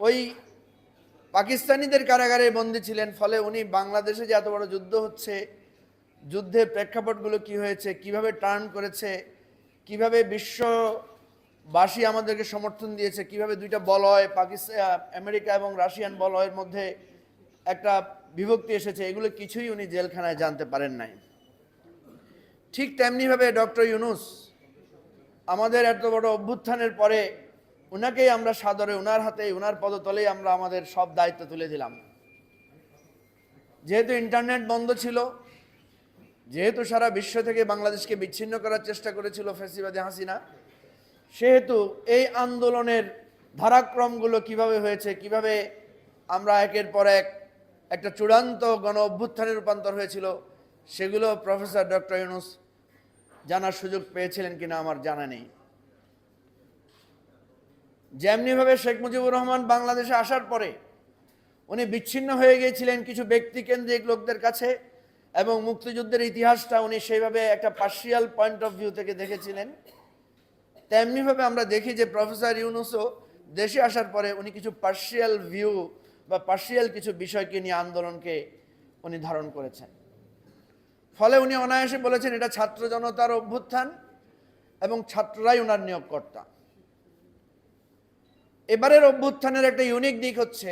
ওই পাকিস্তানিদের কারাগারে বন্দী ছিলেন, ফলে উনি বাংলাদেশে যে এত বড় যুদ্ধ হচ্ছে, যুদ্ধের প্রেক্ষাপটগুলো কি হয়েছে, কীভাবে টার্ন করেছে, কীভাবে বিশ্ববাসী আমাদেরকে সমর্থন দিয়েছে, কীভাবে দুইটা বলয় পাকিস্তান আমেরিকা এবং রাশিয়ান বলয়ের মধ্যে একটা বিভক্তি এসেছে, এগুলো কিছুই উনি জেলখানায় জানতে পারেন নাই। ঠিক তেমনিভাবে ডক্টর ইউনুস আমাদের এত বড় অভ্যুত্থানের পরে ওনাকেই আমরা সাদরে ওনার হাতে ওনার পদতলেই আমরা আমাদের সব দায়িত্ব তুলে দিলাম। যেহেতু ইন্টারনেট বন্ধ ছিল, যেহেতু সারা বিশ্ব থেকে বাংলাদেশকে বিচ্ছিন্ন করার চেষ্টা করেছিল ফেসিবাদী হাসিনা, সেহেতু এই আন্দোলনের ধারাক্রমগুলো কীভাবে হয়েছে, কীভাবে আমরা একের পর এক একটা চূড়ান্ত গণ অভ্যুত্থানে রূপান্তর হয়েছিল, সেগুলো প্রফেসর ডক্টর ইউনুস জানার সুযোগ পেয়েছিলেন কিনা আমার জানা নেই। যেমনিভাবে শেখ মুজিবুর রহমান বাংলাদেশে আসার পরে উনি বিচ্ছিন্ন হয়ে গিয়েছিলেন কিছু ব্যক্তিকেন্দ্রিক লোকদের কাছে এবং মুক্তিযুদ্ধের ইতিহাসটা উনি সেইভাবে একটা পার্সিয়াল পয়েন্ট অফ ভিউ থেকে দেখেছিলেন। তেমনিভাবে আমরা দেখি যে প্রফেসর ইউনুসও দেশে আসার পরে উনি কিছু পার্শিয়াল ভিউ বা পার্শিয়াল কিছু বিষয়কে নিয়ে আন্দোলনকে উনি ধারণ করেছেন। ফলে উনি অনায়াসে বলেছেন এটা ছাত্র জনতার অভ্যুত্থান এবং ছাত্ররাই ওনার নিয়োগকর্তা। এবারের অভ্যুত্থানের একটা ইউনিক দিক হচ্ছে,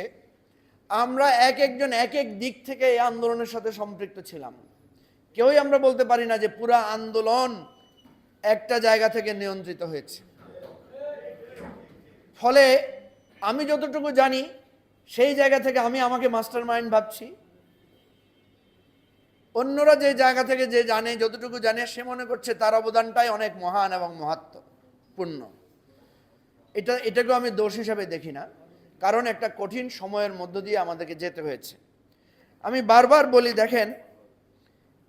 আমরা এক একজন এক এক দিক থেকে এই আন্দোলনের সাথে সম্পৃক্ত ছিলাম। কেউই আমরা বলতে পারি না যে পুরা আন্দোলন একটা জায়গা থেকে নিয়ন্ত্রিত হয়েছে। ফলে আমি যতটুকু জানি, সেই জায়গা থেকে আমি আমাকে মাস্টার মাইন্ড ভাবছি। অন্যরা যে জায়গা থেকে যে জানে, যতটুকু জানে, সে মনে করছে তার অবদানটাই অনেক মহান এবং মহাত্মপূর্ণ। এটা, এটাকেও আমি দোষ হিসাবে দেখি না। কারণ একটা কঠিন সময়ের মধ্য দিয়ে আমাদেরকে যেতে হয়েছে। আমি বারবার বলি, দেখেন,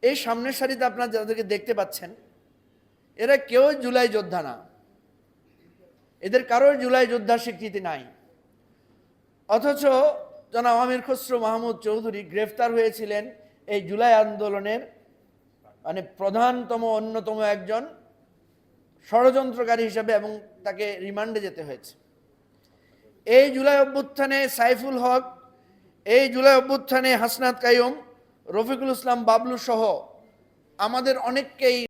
এই সামনের সারিতে আপনারা যাদেরকে দেখতে পাচ্ছেন, এরা কেউ জুলাই যোদ্ধা না। এদের কারোর জুলাই যোদ্ধার স্বীকৃতি নাই। অথচ জনাব আমির খসরু মাহমুদ চৌধুরী গ্রেফতার হয়েছিলেন এই জুলাই আন্দোলনের মানে প্রধানতম, অন্যতম একজন ষড়যন্ত্রকারী হিসাবে এবং তাকে রিমান্ডে যেতে হয়েছে। এই জুলাই অভ্যুত্থানে সাইফুল হক, এই জুলাই অভ্যুত্থানে হাসনাত কাইম রফিকুল ইসলাম বাবলু সহ আমাদের অনেককেই